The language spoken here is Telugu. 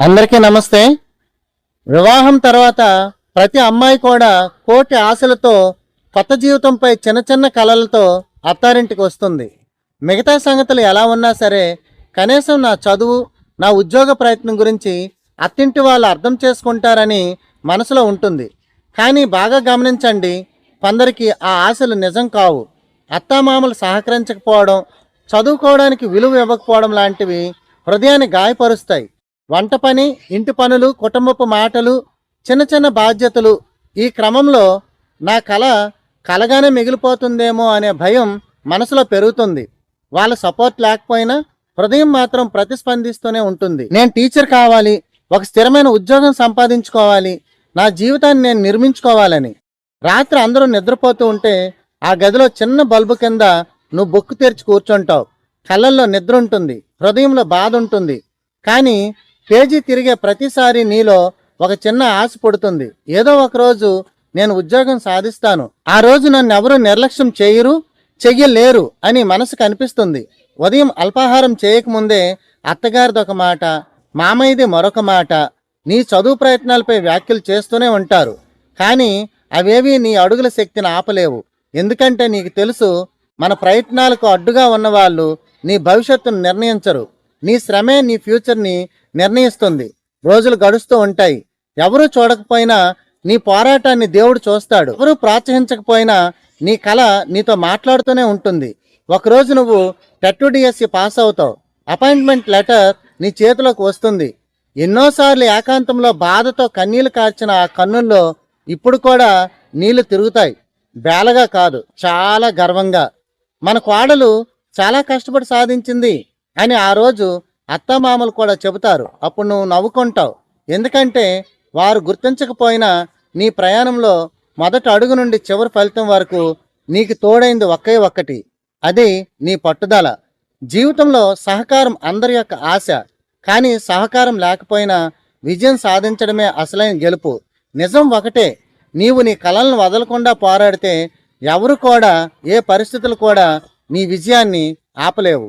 అందరికీ నమస్తే. వివాహం తర్వాత ప్రతి అమ్మాయి కూడా కోటి ఆశలతో కొత్త జీవితంపై చిన్న చిన్న కలలతో అత్తారింటికి వస్తుంది. మిగతా సంగతులు ఎలా ఉన్నా సరే కనీసం నా చదువు నా ఉద్యోగ ప్రయత్నం గురించి అత్తింటి వాళ్ళు అర్థం చేసుకుంటారని మనసులో ఉంటుంది. కానీ బాగా గమనించండి కొందరికి ఆ ఆశలు నిజం కావు. అత్తామామలు సహకరించకపోవడం చదువుకోవడానికి విలువ ఇవ్వకపోవడం లాంటివి హృదయాన్ని గాయపరుస్తాయి. వంట పని ఇంటి పనులు కుటుంబపు మాటలు చిన్న చిన్న బాధ్యతలు ఈ క్రమంలో నా కళ కలగానే మిగిలిపోతుందేమో అనే భయం మనసులో పెరుగుతుంది. వాళ్ళ సపోర్ట్ లేకపోయినా హృదయం మాత్రం ప్రతిస్పందిస్తూనే ఉంటుంది. నేను టీచర్ కావాలి ఒక స్థిరమైన ఉద్యోగం సంపాదించుకోవాలి నా జీవితాన్ని నేను నిర్మించుకోవాలని. రాత్రి అందరూ నిద్రపోతూ ఉంటే ఆ గదిలో చిన్న బల్బు కింద నువ్వు బొక్కు తెరిచి కూర్చుంటావు. కళ్ళల్లో నిద్ర ఉంటుంది హృదయంలో బాధ ఉంటుంది. కానీ పేజీ తిరిగే ప్రతిసారి నీలో ఒక చిన్న ఆశ పుడుతుంది. ఏదో ఒక రోజు నేను ఉద్యోగం సాధిస్తాను. ఆ రోజు నన్ను ఎవరు నిర్లక్ష్యం చేయరు చెయ్యలేరు అని మనసు కనిపిస్తుంది ఉదయం అల్పాహారం చేయకముందే అత్తగారిది ఒక మాట మామయ్యది మరొక మాట నీ చదువు ప్రయత్నాలపై వ్యాఖ్యలు చేస్తూనే ఉంటారు. కానీ అవేవి నీ అడుగుల శక్తిని ఆపలేవు. ఎందుకంటే నీకు తెలుసు మన ప్రయత్నాలకు అడ్డుగా ఉన్నవాళ్ళు నీ భవిష్యత్తును నిర్ణయించరు. నీ శ్రమే నీ ఫ్యూచర్ని నిర్ణయిస్తుంది. రోజులు గడుస్తూ ఉంటాయి. ఎవరూ చూడకపోయినా నీ పోరాటాన్ని దేవుడు చూస్తాడు. ఎవరూ ప్రోత్సహించకపోయినా నీ కళ నీతో మాట్లాడుతూనే ఉంటుంది. ఒకరోజు నువ్వు టెట్టు డిఎస్సి పాస్ అవుతావు. అపాయింట్మెంట్ లెటర్ నీ చేతిలోకి వస్తుంది. ఎన్నోసార్లు ఏకాంతంలో బాధతో కన్నీళ్ళు కార్చిన ఆ కన్నుల్లో ఇప్పుడు కూడా నీళ్ళు తిరుగుతాయి. బేలగా కాదు చాలా గర్వంగా. మన కోడలు చాలా కష్టపడి సాధించింది. అని ఆ రోజు అత్తమామలు కూడా చెబుతారు. అప్పుడు నువ్వు నవ్వుకుంటావు. ఎందుకంటే వారు గుర్తించకపోయినా నీ ప్రయాణంలో మొదటి అడుగు నుండి చివరి ఫలితం వరకు నీకు తోడైంది ఒకే ఒక్కటి. అది నీ పట్టుదల. జీవితంలో సహకారం అందరి యొక్క ఆశ. కానీ సహకారం లేకపోయినా విజయం సాధించడమే అసలైన గెలుపు. నిజం ఒకటే. నీవు నీ కలలను వదలకుండా పోరాడితే ఎవరు కూడా ఏ పరిస్థితులు కూడా నీ విజయాన్ని ఆపలేవు.